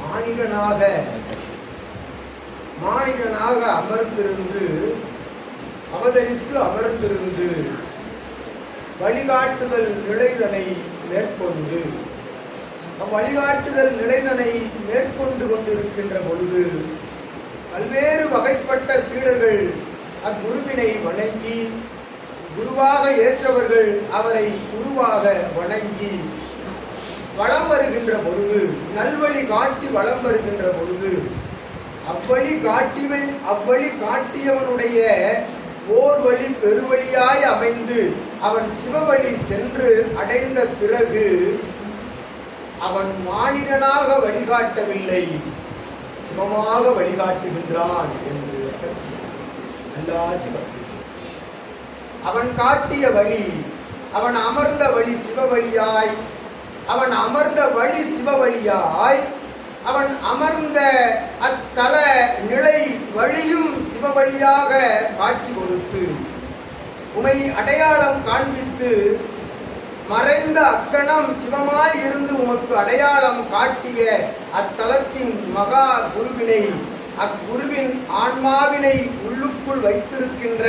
மானிடனாக மானிடனாக அமர்ந்திருந்து அவதரித்து அமர்ந்திருந்து வழிகாட்டுதல் நிலைதனை மேற்கொண்டு அவ்வழிகாட்டுதல் நிலைதனை மேற்கொண்டு கொண்டிருக்கின்ற பொழுது பல்வேறு வகைப்பட்ட சீடர்கள் அக்குருவினை வணங்கி குருவாக ஏற்றவர்கள் அவரை குருவாக வணங்கி வளம் வருகின்ற பொழுது நல்வழி காட்டி வளம் வருகின்ற பொழுது அவ்வழி காட்டிவன் அவ்வழி காட்டியவனுடைய ஓர் வழி பெருவழியாய் அமைந்து அவன் சிவவழி சென்று அடைந்த பிறகு அவன் மானிடனாக வழிகாட்டவில்லை. சிவமாக வழிகாட்டுகின்றான் என்று அல்லா சிவன். அவன் காட்டிய வழி அவன் அமர்ந்த வழி சிவவழியாய் அவன் அமர்ந்த வழி சிவவழியாய் அவன் அமர்ந்த அத் வழியாக காட்சி கொடுத்து உமை அடையாளம் காண்பித்து மறைந்த அக்கணம் சிவமாய் இருந்து உமக்கு அடையாளம் காட்டிய அத்தலத்தின் மகா குருவினை அக்குருவின் ஆன்மாவினை உள்ளுக்குள் வைத்திருக்கின்ற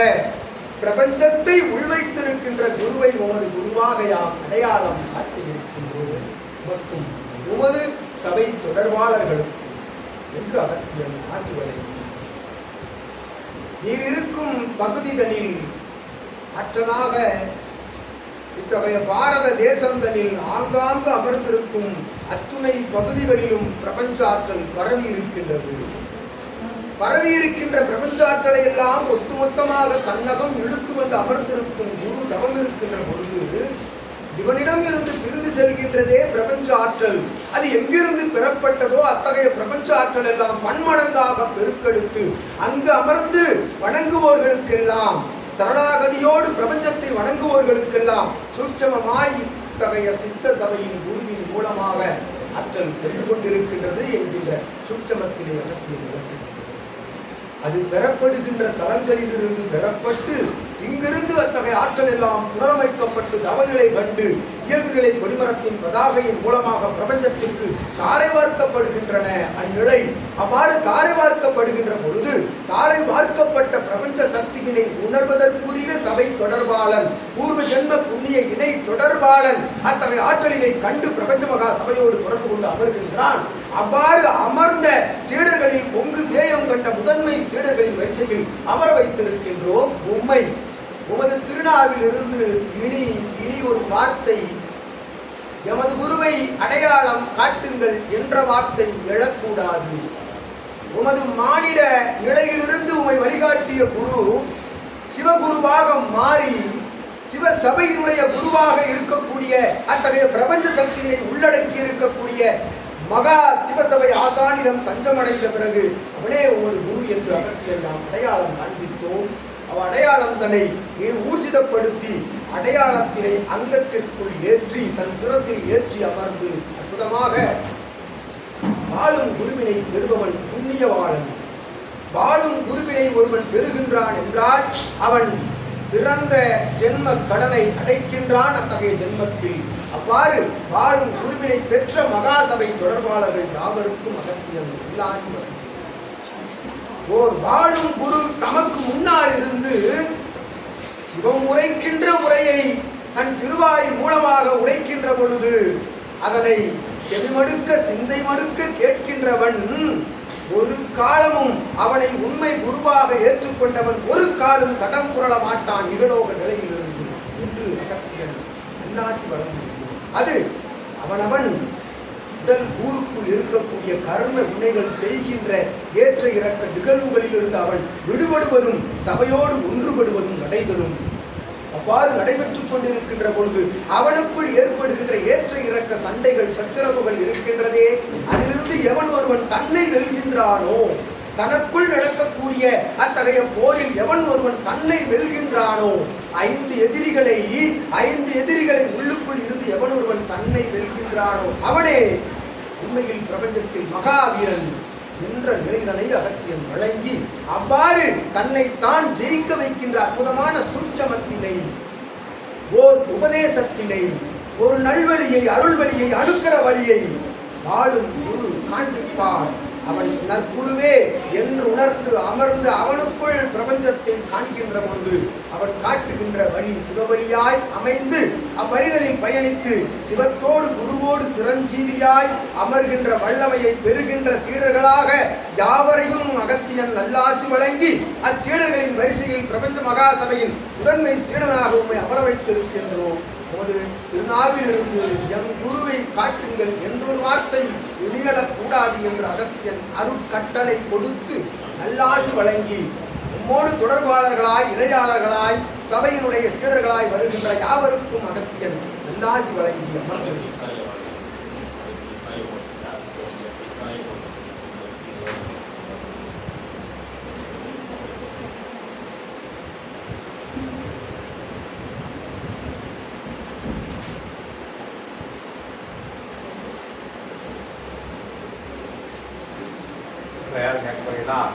பிரபஞ்சத்தை உள்வைத்திருக்கின்ற குருவை உமது குருவாக யாம் அடையாளம் காட்டியிருக்கின்றோம். மற்றும் உமது சபை தொடர்பாளர்களுக்கும் என்று அவர் என் வழங்கி நீர் இருக்கும் பகுதிதனில் ஆற்றலாக இத்தகைய பாரத தேசந்தனில் ஆங்காங்கு அமர்ந்திருக்கும் அத்துணை பகுதிகளிலும் பிரபஞ்ச ஆற்றல் பரவி இருக்கின்றது பரவி இருக்கின்ற பிரபஞ்ச ஆற்றலை எல்லாம் ஒட்டுமொத்தமாக தன்னகம் இழுத்து வந்து அமர்ந்திருக்கும் குரு தவம் இருக்கின்ற பொழுது இவனிடம் இருந்து பிரிந்து செல்கின்றதே பிரபஞ்ச ஆற்றல் அது எங்கிருந்து பெறப்பட்டதோ அத்தகைய பிரபஞ்ச ஆற்றல் எல்லாம் பன்மடங்காக பெருக்கெடுத்து அங்கு அமர்ந்து வணங்குவோர்களுக்கெல்லாம் சரணாகதியோடு பிரபஞ்சத்தை வணங்குவோர்களுக்கெல்லாம் சூட்சமமாய் இத்தகைய சித்த சபையின் குருவின் மூலமாக ஆற்றல் சென்று கொண்டிருக்கின்றது என்கின்ற சூட்சமத்திலே அது பெறப்படுகின்ற தலங்களிலிருந்து பெறப்பட்டு இங்கிருந்து அத்தகைய ஆற்றல் எல்லாம் புனரமைக்கப்பட்டு தவநிலை கண்டு இயல்புநிலை கொடிமரத்தின் பதாகையின் மூலமாக பிரபஞ்சத்திற்கு தாரை பார்க்கப்படுகின்றன அந்நிலை அவ்வாறு தாரை பார்க்கப்படுகின்ற பொழுது தாரை பார்க்கப்பட்ட பிரபஞ்ச சக்தியினை உணர்வதற்குரிய சபை தொடர்பாளன் பூர்வ ஜென்ம புண்ணிய இணை தொடர்பாளன் அத்தகைய ஆற்றலினை கண்டு பிரபஞ்ச மகா சபையோடு தொடர்பு கொண்டு அமர்கின்றான். அவ்வாறு அமர்ந்த சீடர் பொங்கு தேயம் கண்ட முதன்மை சீடர்களின் வரிசையில் அமர வைத்திருக்கின்றோம் உம்மை உமது இருந்து இனி இனி ஒரு வார்த்தை. எமது குருவை அடையாளம் காட்டுங்கள் என்ற வார்த்தை எழக்கூடாது. உமது மானிட நிலையிலிருந்து உமை வழிகாட்டிய குரு சிவகுருவாக மாறி சிவ சபையினுடைய குருவாக இருக்கக்கூடிய அத்தகைய பிரபஞ்ச சக்தியினை உள்ளடக்கி இருக்கக்கூடிய மகா சிவசபை ஆசானிடம் தஞ்சமடைந்த பிறகு அவனே உமது குரு என்று அவற்றையெல்லாம் அடையாளம் காண்பித்தோம். அவ்வடையாளம் தன்னை ஊர்ஜிதப்படுத்தி அடையாளத்தினை அங்கத்திற்குள் ஏற்றி தன் சிரசில் ஏற்றி அமர்ந்து அற்புதமாக வாழும் குருவினை பெறுபவன் புண்ணியவாளன் வாழும் குருவினை ஒருவன் பெறுகின்றான் என்றால் அவன் பிறந்த ஜென்ம கடனை அடைக்கின்றான் அத்தகைய ஜென்மத்தில். அவ்வாறு வாழும் குருவினை பெற்ற மகாசபை தொடர்பாளர்கள் யாவருக்கும் அகத்தியம் இல்லாசிவன் ஓர் வாழும் குரு தமக்கு முன்னால் இருந்து சிவம் உரைக்கின்ற உரையை தன் திருவாய் மூலமாக உரைக்கின்ற பொழுது அதனை செவிமடுக்க சிந்தை மடுக்க கேட்கின்றவன் ஒரு காலமும் அவனை உண்மை குருவாக ஏற்றுக்கொண்டவன் ஒரு காலம் தடம் புரள மாட்டான் நிகழோக நிலையிலிருந்து என்று அகத்தியன் நல்லாசி வழங்கும் அது அவனவன் உடல் ஊருக்குள் இருக்கக்கூடிய கர்ம வினைகள் செய்கின்ற ஏற்ற இறக்க நிகழ்வுகளிலிருந்து அவன் விடுபடுவதும் சபையோடு ஒன்றுபடுவதும் நடைபெறும். அவ்வாறு நடைபெற்றுக் கொண்டிருக்கின்ற பொழுது அவனுக்குள் ஏற்படுகின்ற ஏற்ற இறக்க சண்டைகள் சச்சரவுகள் இருக்கின்றதே. அதிலிருந்து எவன் ஒருவன் தன்னை வெல்கின்றானோ தனக்குள் நடக்கக்கூடிய அத்தகைய போரில் எவன் ஒருவன் தன்னை வெல்கின்றானோ ஐந்து எதிரிகளை ஐந்து எதிரிகளை உள்ளுக்குள் இருந்து எவன் ஒருவன் தன்னை வெல்கின்றானோ அவனே உண்மையில் பிரபஞ்சத்தில் மகாவீரன் என்ற நிலைதனை அகத்தியம் வழங்கி அவ்வாறு தன்னைத்தான் ஜெயிக்க வைக்கின்ற அற்புதமான சூட்சமத்தினை ஓர் உபதேசத்தினை ஒரு நல்வழியை அருள்வழியை அணுக்கிற வழியை வாழும் குரு காண்பிப்பான். அவன் நற்குருவே என்று உணர்ந்து அமர்ந்து அவனுக்குள் பிரபஞ்சத்தை காண்கின்ற பொழுது அவன் காட்டுகின்ற வழி சிவவழியாய் அமைந்து அவ்வழிகளில் பயணித்து சிவத்தோடு குருவோடு சிரஞ்சீவியாய் அமர்கின்ற வல்லமையை பெறுகின்ற சீடர்களாக யாவரையும் அகத்தியன் நல்லாசி வழங்கி அச்சீடர்களின் வரிசையில் பிரபஞ்ச மகாசபையின் முதன்மை சீடனாக உண்மை அமர வைத்திருக்கின்றோம். நமது திருநாவிலிருந்து என் குருவை காட்டுங்கள் என்றொரு வார்த்தை கூடாது என்று அகத்தியன் அருட்கட்டளை கொடுத்து நல்லாசு வழங்கி உம்மோடு தொடர்பாளர்களாய் இணையாளர்களாய் சபையினுடைய சீடர்களாய் வருகின்ற யாவருக்கும் அகத்தியன் நல்லாசி வழங்கி அமர்ந்திருக்கிறார். 老大